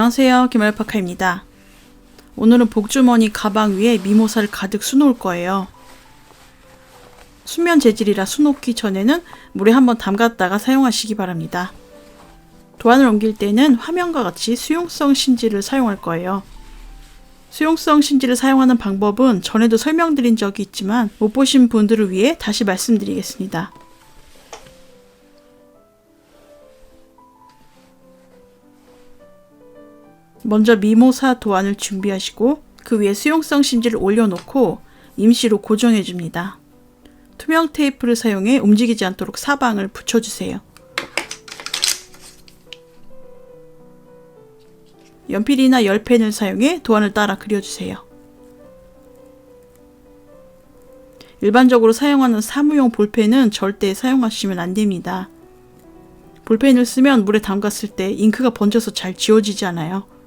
안녕하세요. 김알파카입니다. 오늘은 복주머니 가방 위에 미모사를 가득 수놓을 거예요. 수면 재질이라 수놓기 전에는 물에 한번 담갔다가 사용하시기 바랍니다. 도안을 옮길 때는 화면과 같이 수용성 심지를 사용할 거예요. 수용성 심지를 사용하는 방법은 전에도 설명드린 적이 있지만 못 보신 분들을 위해 다시 말씀드리겠습니다. 먼저 미모사 도안을 준비하시고 그 위에 수용성 심지를 올려놓고 임시로 고정해 줍니다. 투명 테이프를 사용해 움직이지 않도록 사방을 붙여주세요. 연필이나 열펜을 사용해 도안을 따라 그려주세요. 일반적으로 사용하는 사무용 볼펜은 절대 사용하시면 안 됩니다. 볼펜을 쓰면 물에 담갔을 때 잉크가 번져서 잘 지워지지 않아요.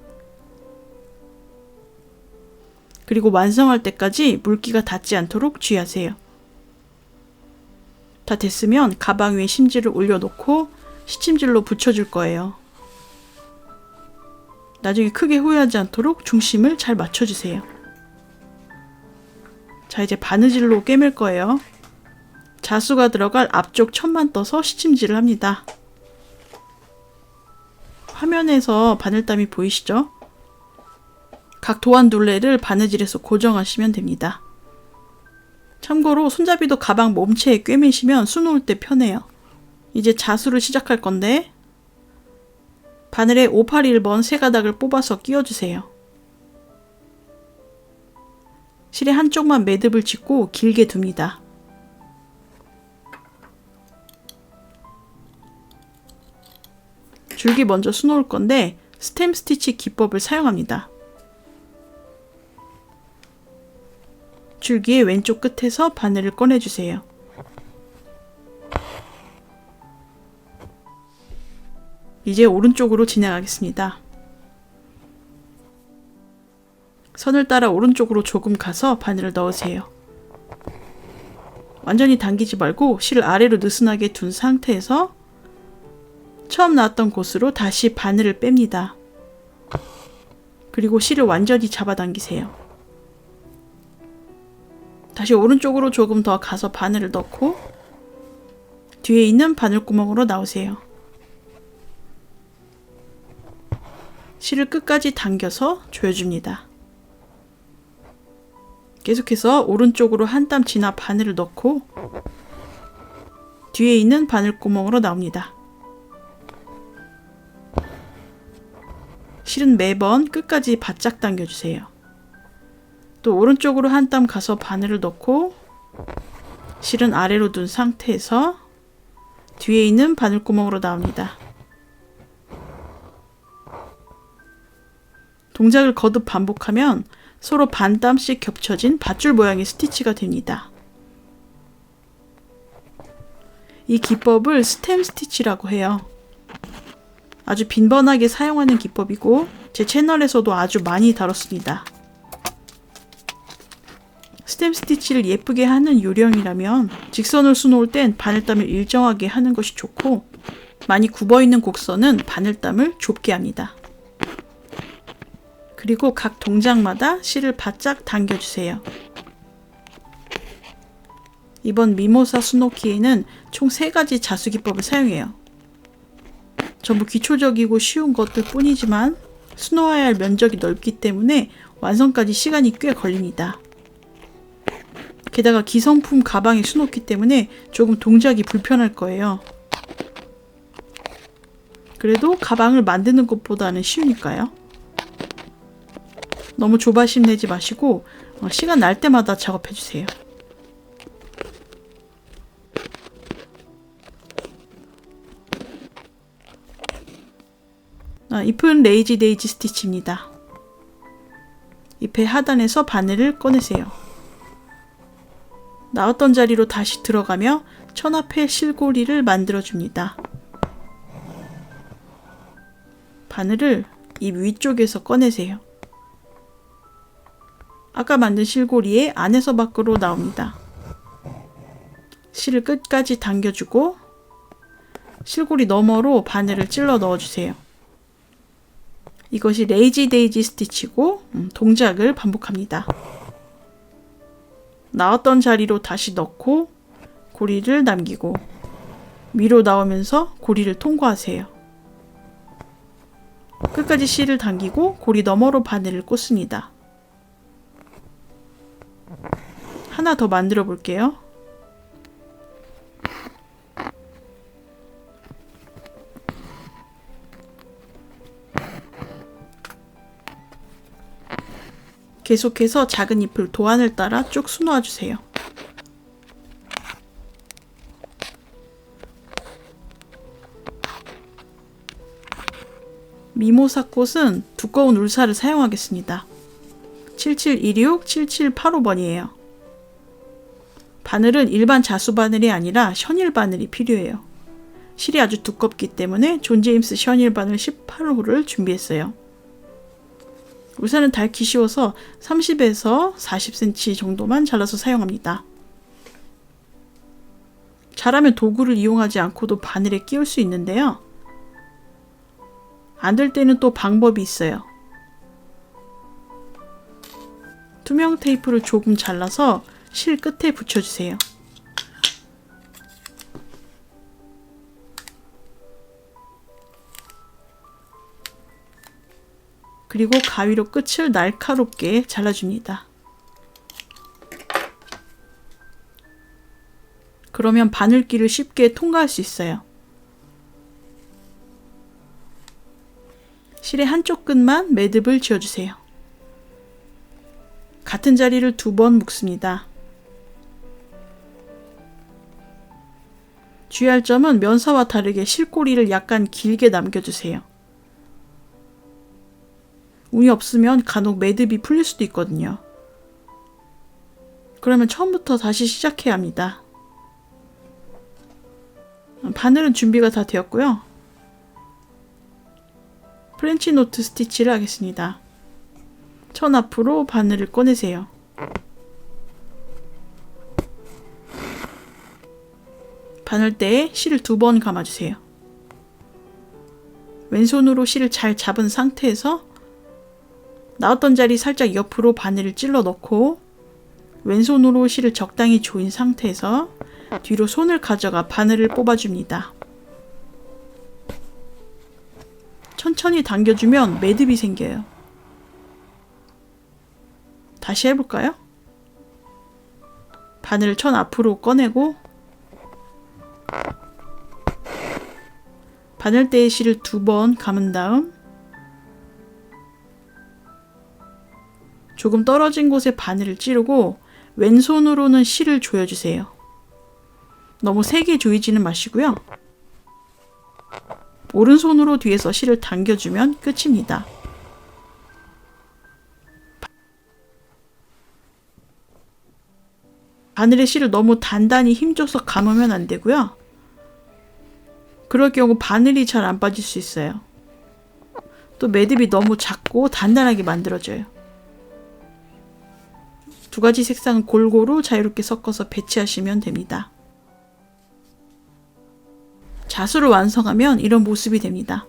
그리고 완성할 때까지 물기가 닿지 않도록 주의하세요. 다 됐으면 가방 위에 심지를 올려놓고 시침질로 붙여줄 거예요. 나중에 크게 후회하지 않도록 중심을 잘 맞춰주세요. 자, 이제 바느질로 꿰맬 거예요. 자수가 들어갈 앞쪽 천만 떠서 시침질을 합니다. 화면에서 바늘땀이 보이시죠? 각 도안 둘레를 바느질해서 고정하시면 됩니다. 참고로 손잡이도 가방 몸체에 꿰매시면 수놓을 때 편해요. 이제 자수를 시작할 건데 바늘에 581번 세 가닥을 뽑아서 끼워주세요. 실에 한쪽만 매듭을 짓고 길게 둡니다. 줄기 먼저 수놓을 건데 스템 스티치 기법을 사용합니다. 줄기의 왼쪽 끝에서 바늘을 꺼내주세요. 이제 오른쪽으로 진행하겠습니다. 선을 따라 오른쪽으로 조금 가서 바늘을 넣으세요. 완전히 당기지 말고 실을 아래로 느슨하게 둔 상태에서 처음 나왔던 곳으로 다시 바늘을 뺍니다. 그리고 실을 완전히 잡아당기세요. 다시 오른쪽으로 조금 더 가서 바늘을 넣고 뒤에 있는 바늘구멍으로 나오세요. 실을 끝까지 당겨서 조여줍니다. 계속해서 오른쪽으로 한 땀 지나 바늘을 넣고 뒤에 있는 바늘구멍으로 나옵니다. 실은 매번 끝까지 바짝 당겨주세요. 또 오른쪽으로 한 땀 가서 바늘을 넣고 실은 아래로 둔 상태에서 뒤에 있는 바늘구멍으로 나옵니다. 동작을 거듭 반복하면 서로 반 땀씩 겹쳐진 밧줄 모양의 스티치가 됩니다. 이 기법을 스템 스티치라고 해요. 아주 빈번하게 사용하는 기법이고 제 채널에서도 아주 많이 다뤘습니다. 스템 스티치를 예쁘게 하는 요령이라면 직선을 수놓을 땐 바늘땀을 일정하게 하는 것이 좋고 많이 굽어있는 곡선은 바늘땀을 좁게 합니다. 그리고 각 동작마다 실을 바짝 당겨주세요. 이번 미모사 수놓기에는 총 3가지 자수 기법을 사용해요. 전부 기초적이고 쉬운 것들 뿐이지만 수놓아야 할 면적이 넓기 때문에 완성까지 시간이 꽤 걸립니다. 게다가 기성품 가방에 수놓기 때문에 조금 동작이 불편할 거예요. 그래도 가방을 만드는 것보다는 쉬우니까요. 너무 조바심 내지 마시고 어, 시간 날 때마다 작업해 주세요. 아, 잎은 레이지 데이지 스티치입니다. 잎의 하단에서 바늘을 꺼내세요. 나왔던 자리로 다시 들어가며 천앞의 실고리를 만들어줍니다. 바늘을 이 위쪽에서 꺼내세요. 아까 만든 실고리에 안에서 밖으로 나옵니다. 실을 끝까지 당겨주고 실고리 너머로 바늘을 찔러 넣어주세요. 이것이 레이지 데이지 스티치고 음, 동작을 반복합니다. 나왔던 자리로 다시 넣고 고리를 남기고 위로 나오면서 고리를 통과하세요. 끝까지 실을 당기고 고리 너머로 바늘을 꽂습니다. 하나 더 만들어 볼게요. 계속해서 작은 잎을 도안을 따라 쭉 수놓아 주세요. 미모사 꽃은 두꺼운 울사를 사용하겠습니다. 7716, 7785번이에요. 바늘은 일반 자수 바늘이 아니라 셔닐 바늘이 필요해요. 실이 아주 두껍기 때문에 존 제임스 셔닐 바늘 18호를 준비했어요. 울산은 닳기 쉬워서 30에서 40cm 정도만 잘라서 사용합니다. 잘하면 도구를 이용하지 않고도 바늘에 끼울 수 있는데요. 안 될 때는 또 방법이 있어요. 투명 테이프를 조금 잘라서 실 끝에 붙여주세요. 그리고 가위로 끝을 날카롭게 잘라줍니다. 그러면 바늘길을 쉽게 통과할 수 있어요. 실의 한쪽 끝만 매듭을 지어주세요. 같은 자리를 두 번 묶습니다. 주의할 점은 면사와 다르게 실꼬리를 약간 길게 남겨주세요. 운이 없으면 간혹 매듭이 풀릴 수도 있거든요. 그러면 처음부터 다시 시작해야 합니다. 바늘은 준비가 다 되었고요. 프렌치 노트 스티치를 하겠습니다. 천 앞으로 바늘을 꺼내세요. 바늘대에 실을 두 번 감아주세요. 왼손으로 실을 잘 잡은 상태에서 나왔던 자리 살짝 옆으로 바늘을 찔러 넣고 왼손으로 실을 적당히 조인 상태에서 뒤로 손을 가져가 바늘을 뽑아줍니다. 천천히 당겨주면 매듭이 생겨요. 다시 해볼까요? 바늘을 천 앞으로 꺼내고 바늘대에 실을 두 번 감은 다음 조금 떨어진 곳에 바늘을 찌르고 왼손으로는 실을 조여주세요. 너무 세게 조이지는 마시고요. 오른손으로 뒤에서 실을 당겨주면 끝입니다. 바늘에 실을 너무 단단히 힘줘서 감으면 안 되고요. 그럴 경우 바늘이 잘 안 빠질 수 있어요. 또 매듭이 너무 작고 단단하게 만들어져요. 두 가지 색상은 골고루 자유롭게 섞어서 배치하시면 됩니다. 자수를 완성하면 이런 모습이 됩니다.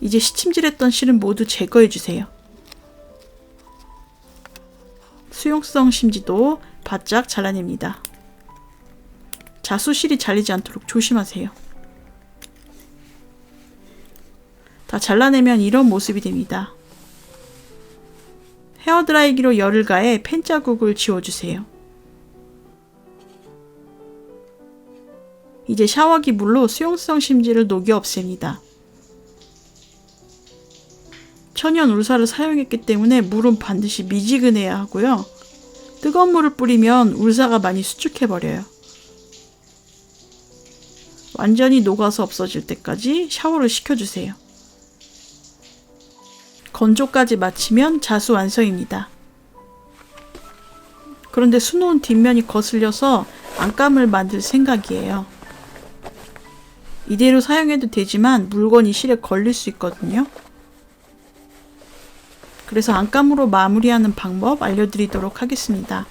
이제 시침질했던 실은 모두 제거해 주세요. 수용성 심지도 바짝 잘라냅니다. 자수 실이 잘리지 않도록 조심하세요. 다 잘라내면 이런 모습이 됩니다. 헤어드라이기로 열을 가해 펜 자국을 지워주세요. 이제 샤워기 물로 수용성 심지를 녹여 없앱니다. 천연 울사를 사용했기 때문에 물은 반드시 미지근해야 하고요. 뜨거운 물을 뿌리면 울사가 많이 수축해 버려요. 완전히 녹아서 없어질 때까지 샤워를 시켜주세요. 건조까지 마치면 자수 완성입니다. 그런데 수놓은 뒷면이 거슬려서 안감을 만들 생각이에요. 이대로 사용해도 되지만 물건이 실에 걸릴 수 있거든요. 그래서 안감으로 마무리하는 방법 알려드리도록 하겠습니다.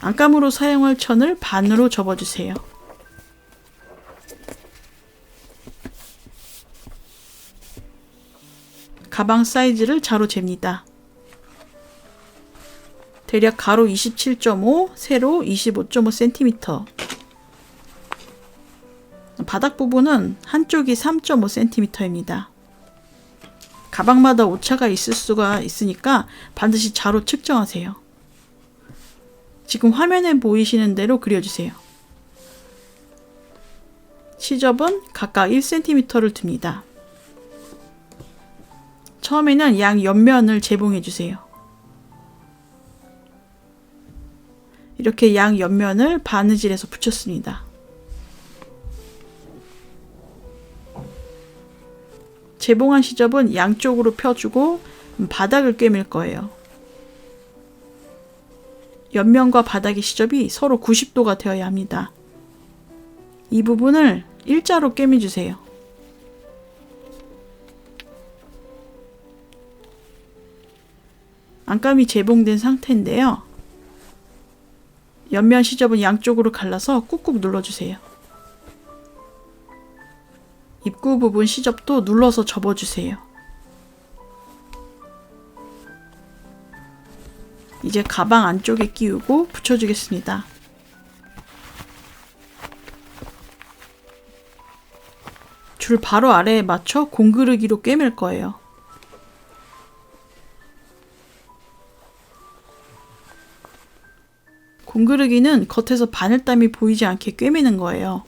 안감으로 사용할 천을 반으로 접어주세요. 가방 사이즈를 자로 잽니다. 대략 가로 27.5, 세로 25.5cm. 바닥 부분은 한쪽이 3.5cm입니다. 가방마다 오차가 있을 수가 있으니까 반드시 자로 측정하세요. 지금 화면에 보이시는 대로 그려주세요. 시접은 각각 1cm를 둡니다. 처음에는 양 옆면을 재봉해 주세요. 이렇게 양 옆면을 바느질해서 붙였습니다. 재봉한 시접은 양쪽으로 펴주고 바닥을 꿰맬 거예요. 옆면과 바닥의 시접이 서로 90도가 되어야 합니다. 이 부분을 일자로 꿰매주세요. 안감이 재봉된 상태인데요. 옆면 시접은 양쪽으로 갈라서 꾹꾹 눌러주세요. 입구 부분 시접도 눌러서 접어주세요. 이제 가방 안쪽에 끼우고 붙여주겠습니다. 줄 바로 아래에 맞춰 공그르기로 꿰맬 거예요. 공그르기는 겉에서 바늘땀이 보이지 않게 꿰매는 거예요.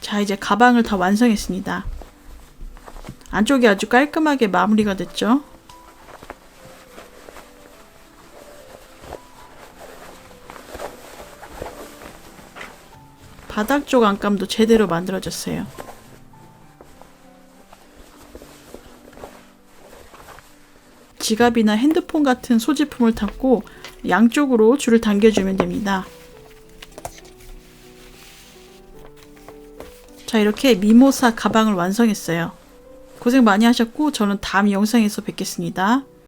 자, 이제 가방을 다 완성했습니다. 안쪽이 아주 깔끔하게 마무리가 됐죠? 바닥 쪽 안감도 제대로 만들어졌어요. 지갑이나 핸드폰 같은 소지품을 담고 양쪽으로 줄을 당겨주면 됩니다. 자, 이렇게 미모사 가방을 완성했어요. 고생 많이 하셨고, 저는 다음 영상에서 뵙겠습니다.